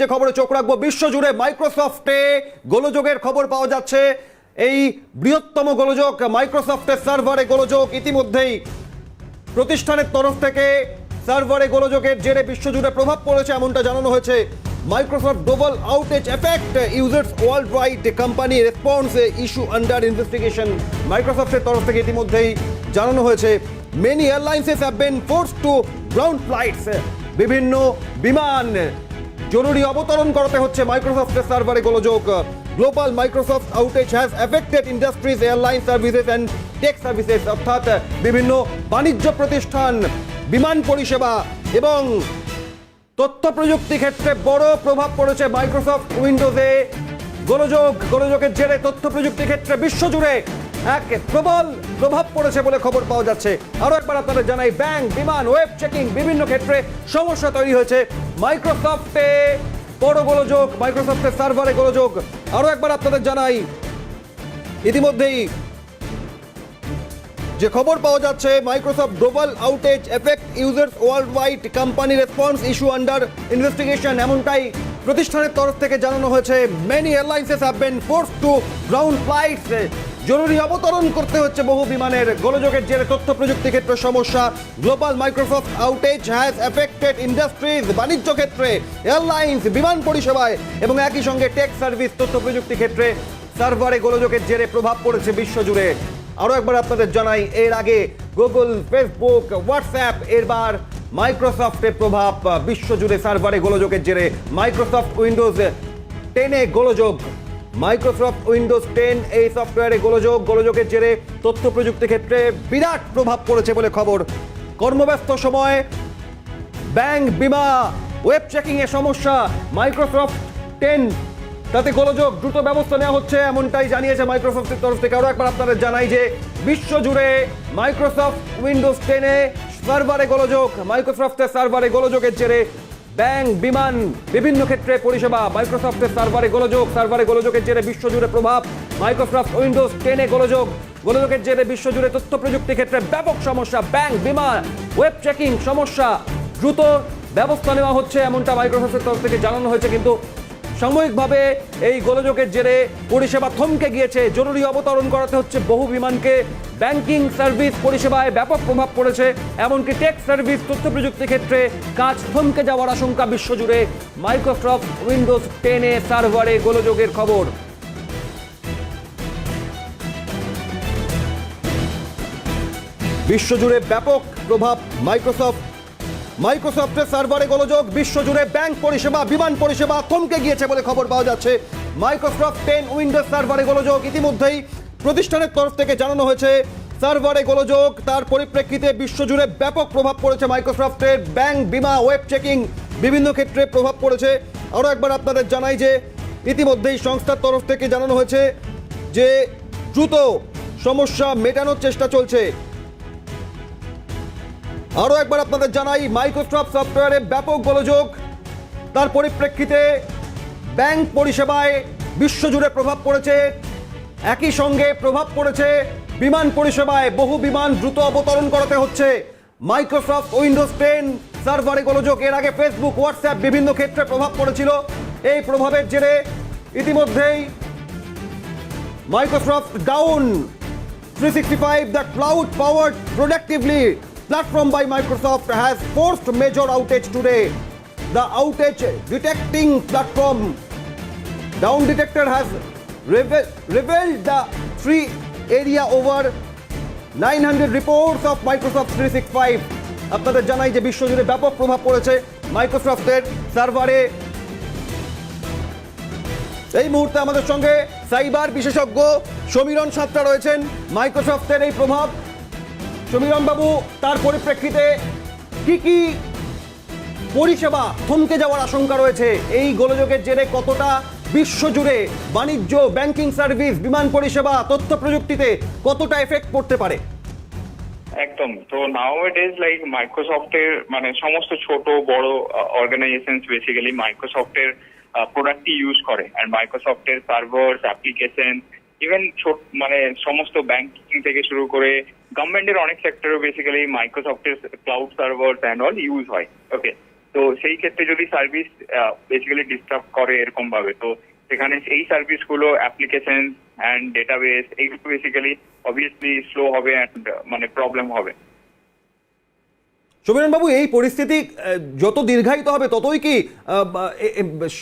যে খবরে চোখ রাখব, বিশ্বজুড়ে মাইক্রোসফটে গোলযোগের খবর পাওয়া যাচ্ছে। এই বৃহত্তম গোলযোগ, মাইক্রোসফটের সার্ভারে গোলযোগ ইতিমধ্যেই প্রতিষ্ঠানের তরফ থেকে সার্ভারে গোলযোগের জেরে বিশ্বজুড়ে প্রভাব পড়েছে, এমনটা জানানো হয়েছে Microsoft global outage affect users world wide company response issue under investigation মাইক্রোসফটের তরফ থেকে ইতিমধ্যেই জানানো হয়েছে। Many airlines have been force to ground flights, বিভিন্ন বিমান জরুরি অবতরণ করাতে হচ্ছে মাইক্রোসফটের সার্ভারে গোলযোগ। Global Microsoft outage has affected industries airline services and tech services অর্থাৎ বিভিন্ন বাণিজ্য প্রতিষ্ঠান, বিমান পরিষেবা এবং তথ্য প্রযুক্তি ক্ষেত্রে বড় প্রভাব পড়েছে মাইক্রোসফট উইন্ডোজে গোলযোগ, গোলযোগের জেরে তথ্য প্রযুক্তি ক্ষেত্রে বিশ্বজুড়ে এক প্রবল প্রভাব পড়েছে বলে খবর পাওয়া যাচ্ছে। আরও একবার আপনাদের জানাই, ব্যাংক, বিমান, ওয়েব চেকিং বিভিন্ন ক্ষেত্রে সমস্যা তৈরি হয়েছে। মাইক্রোসফটে বড় গোলযোগ মাইক্রোসফটের সার্ভারে গোলযোগ। আরও একবার আপনাদের জানাই, ইতিমধ্যেই যে খবর পাওয়া যাচ্ছে, Microsoft global outage affect users world wide company response issue under investigation এমনটাই প্রতিষ্ঠানের তরফ থেকে জানানো হয়েছে। Many airlines have been force to ground flights জরুরি অবতরণ করতে হচ্ছে বহু বিমানের গোলযোগের জেরে তথ্য প্রযুক্তি ক্ষেত্রে সমস্যা, global Microsoft outage has affected industries বাণিজ্য ক্ষেত্রে এয়ারলাইন্স বিমান পরিষেবায় এবং একই সঙ্গে টেক সার্ভিস তথ্য প্রযুক্তি ক্ষেত্রে সার্ভারে গোলযোগের জেরে প্রভাব পড়েছে বিশ্বজুড়ে। আরও একবার আপনাদের জানাই, এর আগে গুগল ফেসবুক হোয়াটসঅ্যাপ এরবার মাইক্রোসফটের প্রভাব, বিশ্বজুড়ে সার্ভারে গোলযোগের জেরে মাইক্রোসফট উইন্ডোজ টেনে গোলযোগ মাইক্রোসফট উইন্ডোজ টেন এই সফটওয়্যারে গোলযোগ, গোলযোগের জেরে তথ্য প্রযুক্তি ক্ষেত্রে বিরাট প্রভাব পড়েছে বলে খবর। কর্মব্যস্ত সময়, ব্যাংক বিমা ওয়েব চেকিং এর সমস্যা মাইক্রোসফট টেন তাতে গোলযোগ, দ্রুত ব্যবস্থা নেওয়া হচ্ছে এমনটাই জানিয়েছে মাইক্রোসফটের তরফ থেকে। আরও একবার আপনাদের জানাই যে বিশ্বজুড়ে মাইক্রোসফট উইন্ডোজ টেনে সার্ভারে গোলযোগ মাইক্রোসফটের সার্ভারে গোলযোগের জেরে ব্যাংক, বিমান, বিভিন্ন ক্ষেত্রে পরিষেবা, মাইক্রোসফটের সার্ভারে গোলযোগ, সার্ভারে গোলযোগের জেরে বিশ্বজুড়ে প্রভাব, মাইক্রোসফট, উইন্ডোজ টেনে গোলযোগ, গোলযোগের জেরে বিশ্বজুড়ে তথ্য প্রযুক্তি ক্ষেত্রে ব্যাপক সমস্যা, ব্যাংক, বিমান, ওয়েব চেকিং সমস্যা, দ্রুত ব্যবস্থা নেওয়া হচ্ছে, এমনটা মাইক্রোসফটের তরফ থেকে জানানো হয়েছে, কিন্তু সাময়িকভাবে এই গোলযোগের জেরে পরিষেবা থমকে গিয়েছে। জরুরি অবতরণ করাতে হচ্ছে বহু বিমানকে। ব্যাংকিং সার্ভিস পরিষেবায় ব্যাপক প্রভাব পড়েছে, এমনকি টেক সার্ভিস তথ্য প্রযুক্তি ক্ষেত্রে কাজ থমকে যাওয়ার আশঙ্কা বিশ্বজুড়ে। মাইক্রোসফট উইন্ডোজ টেনে সার্ভারে গোলযোগের খবর। বিশ্বজুড়ে ব্যাপক প্রভাব মাইক্রোসফট মাইক্রোসফটের সার্ভারে গোলযোগ, বিশ্বজুড়ে ব্যাংক পরিষেবা, বিমান পরিষেবা থমকে গিয়েছে বলে খবর পাওয়া যাচ্ছে। মাইক্রোসফট টেন উইন্ডোজ সার্ভারে গোলযোগ ইতিমধ্যেই প্রতিষ্ঠানের তরফ থেকে জানানো হয়েছে। সার্ভারে গোলযোগ, তার পরিপ্রেক্ষিতে বিশ্বজুড়ে ব্যাপক প্রভাব পড়েছে মাইক্রোসফটের ব্যাংক, বিমা, ওয়েব চেকিং, বিভিন্ন ক্ষেত্রে প্রভাব পড়েছে। আরও একবার আপনাদের জানাই যে ইতিমধ্যেই সংস্থার তরফ থেকে জানানো হয়েছে যে দ্রুত সমস্যা মেটানোর চেষ্টা চলছে। আরও একবার আপনাদের জানাই মাইক্রোসফট সফটওয়্যারে ব্যাপক গোলযোগ। তার পরিপ্রেক্ষিতে ব্যাংক পরিষেবায় বিশ্বজুড়ে প্রভাব পড়েছে। একই সঙ্গে প্রভাব পড়েছে বিমান পরিষেবায়। বহু বিমান দ্রুত অবতরণ করাতে হচ্ছে। মাইক্রোসফট উইন্ডোজ টেন সার্ভারে গোলযোগ। এর আগে ফেসবুক হোয়াটসঅ্যাপ বিভিন্ন ক্ষেত্রে প্রভাব পড়েছিল। এই প্রভাবের জেরে ইতিমধ্যেই Microsoft down 365, the cloud powered productively platform by Microsoft has forced major outage today. The outage detecting platform down detector has reve- revealed the three area over 900 reports of Microsoft 365 আপনাদের জানাই যে বিশ্বজুড়ে ব্যাপক প্রভাব পড়েছে মাইক্রোসফটের সার্ভারে এই মুহূর্তে আমাদের সঙ্গে সাইবার বিশেষজ্ঞ সমীরণ সাতটা রয়েছেন মাইক্রোসফটের এই প্রভাব সমীরণ বাবু তার পরিপ্রেক্ষিতে কি কি পরিষেবা থমকে যাওয়ার আশঙ্কা রয়েছে? এই গোলযোগের জেরে কতটা বিশ্বজুড়ে বাণিজ্য, ব্যাংকিং সার্ভিস, বিমান পরিষেবা, তথ্য প্রযুক্তিতে কতটা এফেক্ট পড়তে পারে? একদম। তো নাও ইট ইজ লাইক মাইক্রোসফটের মানে সমস্ত ছোট, বড় অর্গানাইজেশন বেসিক্যালি মাইক্রোসফটের প্রোডাক্টই ইউজ করে। আর মাইক্রোসফটের সার্ভার অ্যাপ্লিকেশন ইভেন ছোট মানে সমস্ত ব্যাংকিং থেকে শুরু করে গভর্নমেন্টের অনেক সেক্টরে বেসিক্যালি মাইক্রোসফটের cloud server and all use হয়। ওকে তো সেই ক্ষেত্রে যদি সার্ভিস বেসিক্যালি ডিস্টার্ব করে এরকম ভাবে, তো সেখানে এই সার্ভিসগুলো অ্যাপ্লিকেশন অ্যান্ড ডেটাবেস এইগুলো বেসিক্যালি অবভিয়াসলি স্লো হবে অ্যান্ড মানে প্রবলেম হবে। সমীরণ বাবু, এই পরিস্থিতি যত দীর্ঘায়িত হবে ততই কি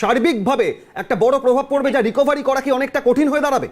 সার্বিকভাবে একটা বড় প্রভাব পড়বে যা রিকভারি করা কি অনেকটা কঠিন হয়ে দাঁড়াবে?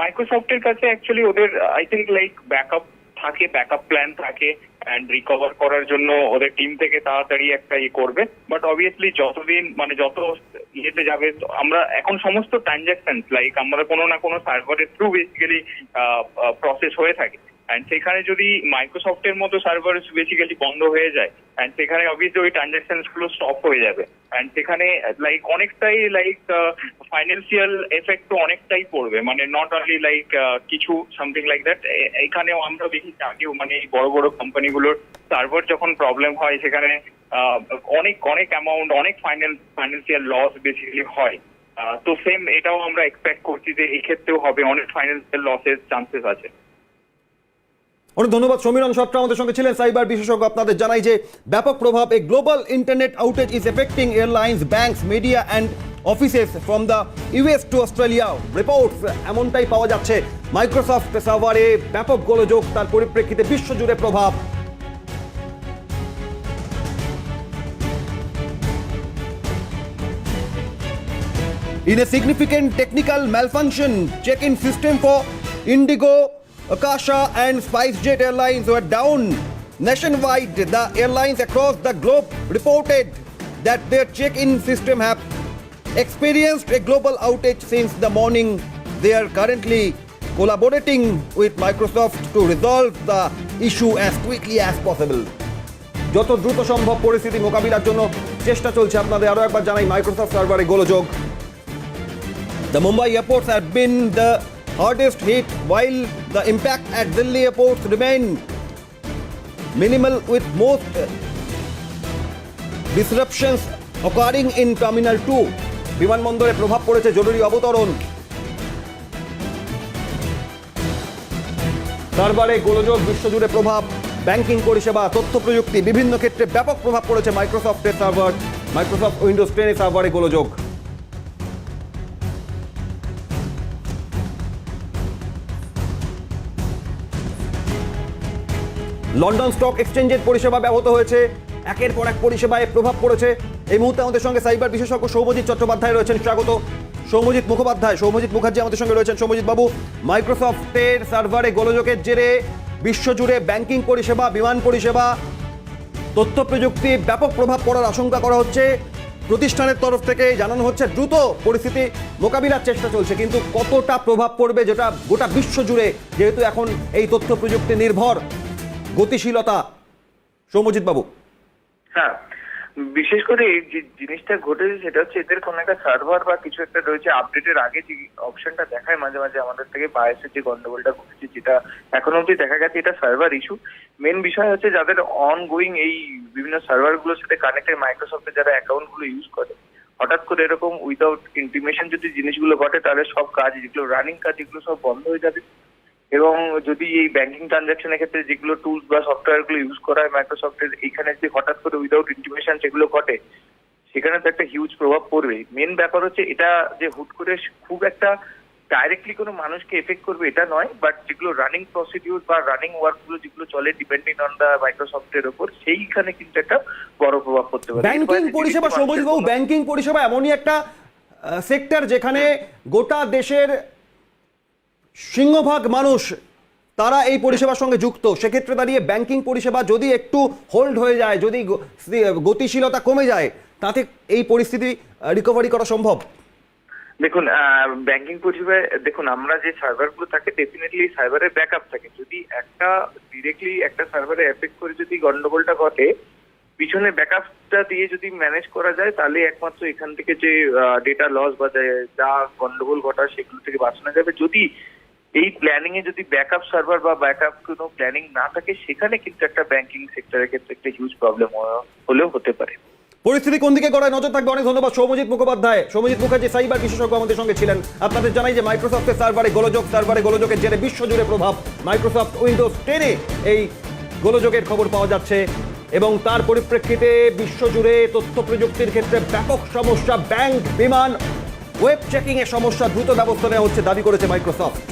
মাইক্রোসফটের কাছে অ্যাকচুয়ালি ওদের আই থিঙ্ক লাইক ব্যাকআপ থাকে ব্যাকআপ প্ল্যান থাকে অ্যান্ড রিকভার করার জন্য ওদের টিম থেকে তাড়াতাড়ি একটা ইয়ে করবে। বাট অবভিয়াসলি যতদিন মানে যত ইয়েতে যাবে, আমরা এখন সমস্ত ট্রানজাকশন লাইক আমরা কোনো না কোনো সার্ভারের থ্রু বেসিক্যালি প্রসেস হয়ে থাকে। অ্যান্ড সেখানে যদি মাইক্রোসফটের মতো সার্ভার বেসিক্যালি বন্ধ হয়ে যায় অ্যান্ড সেখানে অবভিয়াসলি ওই ট্রানজাকশনগুলো স্টপ হয়ে যাবে। অ্যান্ড সেখানে লাইক অনেকটাই লাইক ফাইন্যান্সিয়াল এফেক্ট তো অনেকটাই পড়বে। মানে নট অনলি লাইক কিছু সামথিং লাইক দ্যাট এখানেও আমরা দেখি আগেও মানে এই বড় বড় কোম্পানিগুলোর সার্ভার যখন প্রবলেম হয়, সেখানে অনেক অনেক অ্যামাউন্ট অনেক ফাইন্যান্স ফাইন্যান্সিয়াল লস বেসিক্যালি হয়। তো সেম এটাও আমরা এক্সপেক্ট করছি যে এই ক্ষেত্রেও হবে, অনেক ফাইন্যান্সিয়াল লসের চান্সেস আছে। অনেক ধন্যবাদ। সমীরণ সত্রা আমাদের সঙ্গে ছিলেন সাইবার বিশেষজ্ঞ। আপনাদের জানাই যে ব্যাপক প্রভাব a global internet outage is affecting airlines banks media and offices from the US to Australia reports এমনটাই পাওয়া যাচ্ছে। মাইক্রোসফট সার্ভারে ব্যাপক গোলযোগ তার পরিপ্রেক্ষিতে বিশ্বজুড়ে প্রভাব। In a significant technical malfunction, check-in system for Indigo, Akasha and SpiceJet Airlines were down nationwide. The airlines across the globe reported that their check-in system have experienced a global outage since the morning. They are currently collaborating with Microsoft to resolve the issue as quickly as possible. যত দ্রুত সম্ভব পরিস্থিতি মোকাবিলার জন্য চেষ্টা চলছে আপনাদের আরও একবার জানাই মাইক্রোসফট সার্ভারে গোলযোগ The Mumbai airports have been the hardest hit while the impact at Delhi airports remain minimal with most uh, disruptions occurring in Terminal 2 বিমানবন্দরে প্রভাব পড়েছে জরুরি অবতরণ। সার্ভারে গোলযোগ বিশ্বজুড়ে প্রভাব ব্যাংকিং পরিষেবা তথ্য প্রযুক্তি বিভিন্ন ক্ষেত্রে ব্যাপক প্রভাব পড়েছে মাইক্রোসফটের সার্ভার মাইক্রোসফট উইন্ডোজ টেনে সার্ভারে গোলযোগ। লন্ডন স্টক এক্সচেঞ্জের পরিষেবা ব্যাহত হয়েছে। একের পর এক পরিষেবায় প্রভাব পড়েছে। এই মুহূর্তে আমাদের সঙ্গে সাইবার বিশেষজ্ঞ সৌমজিৎ চট্টোপাধ্যায় রয়েছেন। স্বাগত। সৌমজিৎ মুখোপাধ্যায়, সৌমজিৎ মুখার্জি আমাদের সঙ্গে রয়েছেন। সৌমজিৎ বাবু, মাইক্রোসফটের সার্ভারে গোলযোগের জেরে বিশ্বজুড়ে ব্যাংকিং পরিষেবা, বিমান পরিষেবা, তথ্য প্রযুক্তি ব্যাপক প্রভাব পড়ার আশঙ্কা করা হচ্ছে। প্রতিষ্ঠানের তরফ থেকে জানানো হচ্ছে, দ্রুত পরিস্থিতি মোকাবিলার চেষ্টা চলছে। কিন্তু কতটা প্রভাব পড়বে যেটা গোটা বিশ্ব জুড়ে যেহেতু এখন এই তথ্য প্রযুক্তি নির্ভর। গতিশীলতা। সৌমজিৎ বাবু। হ্যাঁ বিশেষ করে এই যে জিনিসটা ঘটেছে সেটা হচ্ছে এদের কোনো একটা সার্ভার বা কিছু একটা রয়েছে আপডেটের আগে যে অপশনটা দেখায় মাঝে মাঝে আমাদের থেকে বায়াসের যে গন্ডগোলটা ঘটেছে যেটা এখনও অবধি দেখা গেছে এটা সার্ভার ইস্যু মেন বিষয় হচ্ছে যাদের অন গোয়িং এই বিভিন্ন সার্ভারগুলোর সাথে কানেক্টেড মাইক্রোসফটের যারা অ্যাকাউন্টগুলো ইউজ করে, হঠাৎ করে এরকম উইদাউট ইন্টিমেশন যদি জিনিসগুলো ঘটে তাহলে সব কাজ যেগুলো রানিং কাজ এগুলো সব বন্ধ হয়ে যাবে। এবং যদি এই ব্যাংকিং ট্রানজাকশনের ক্ষেত্রে যেগুলো টুলস বা সফটওয়্যারগুলো ইউজ করা হয় মাইক্রোসফটের এখানে যে হঠাৎ করে উইদাউট ইন্টিমেশন সেগুলো ঘটে সেখানে তো একটা হিউজ প্রভাব পড়বে। মেন ব্যাপার হচ্ছে এটা যে হুট করে খুব একটা ডাইরেক্টলি কোনো মানুষকে এফেক্ট করবে এটা নয় বাট যেগুলো রানিং প্রসিডিউর বা রানিং ওয়ার্কগুলো যেগুলো চলে ডিপেন্ডিং অন দা মাইক্রোসফটের উপর সেইখানে কিন্তু একটা বড় প্রভাব পড়তে পারে। ব্যাংকিং পরিষেবা সৌমজিৎ বাবু ব্যাংকিং পরিষেবা এমনই একটা সেক্টর যেখানে গোটা দেশের সিংহভাগ মানুষ তারা এই পরিষেবার সঙ্গে যুক্ত। সেক্ষেত্রে দাঁড়িয়ে ব্যাংকিং পরিষেবা যদি একটু হোল্ড হয়ে যায়, যদি গতিশীলতা কমে যায়, তাতে এই পরিস্থিতি রিকভারি করা সম্ভব? দেখুন ব্যাংকিং পরিষেবায়, দেখুন, আমরা যে সার্ভারগুলো থাকে ডেফিনেটলি সার্ভারের ব্যাকআপ থাকে। যদি একটা ডিরেক্টলি একটা সার্ভারে এফেক্ট করে যদি গন্ডগোলটা ঘটে, পিছনে ব্যাকআপটা দিয়ে যদি ম্যানেজ করা যায়, তাহলে একমাত্র এখান থেকে যে ডেটা লস বা যা গন্ডগোল ঘটা সেগুলো থেকে বাঁচানো যাবে। যদি এই প্ল্যানিং এ যদি ব্যাকআপ সার্ভার বা ব্যাকআপ কোনো প্ল্যানিং না থাকে, সেখানে কিন্তু একটা ব্যাংকিং সেক্টরের ক্ষেত্রে একটা হিউজ প্রবলেম হলেও হতে পারে। পরিস্থিতি কোন দিকে করায় নজর থাকবে। অনেক ধন্যবাদ সৌমজিৎ মুখোপাধ্যায়। সৌমজিৎ মুখার্জি সাইবার বিশেষজ্ঞ আমাদের সঙ্গে ছিলেন। আপনাদের জানাই যে মাইক্রোসফটের সার্ভারে গোলযোগ সার্ভারে গোলযোগের জেরে বিশ্বজুড়ে প্রভাব। মাইক্রোসফট উইন্ডোজ টেনে এই গোলযোগের খবর পাওয়া যাচ্ছে এবং তার পরিপ্রেক্ষিতে বিশ্বজুড়ে তথ্য প্রযুক্তির ক্ষেত্রে ব্যাপক সমস্যা। ব্যাংক, বিমান ওয়েব চেকিং এর সমস্যা দ্রুত ব্যবস্থা নেওয়া হচ্ছে, দাবি করেছে মাইক্রোসফট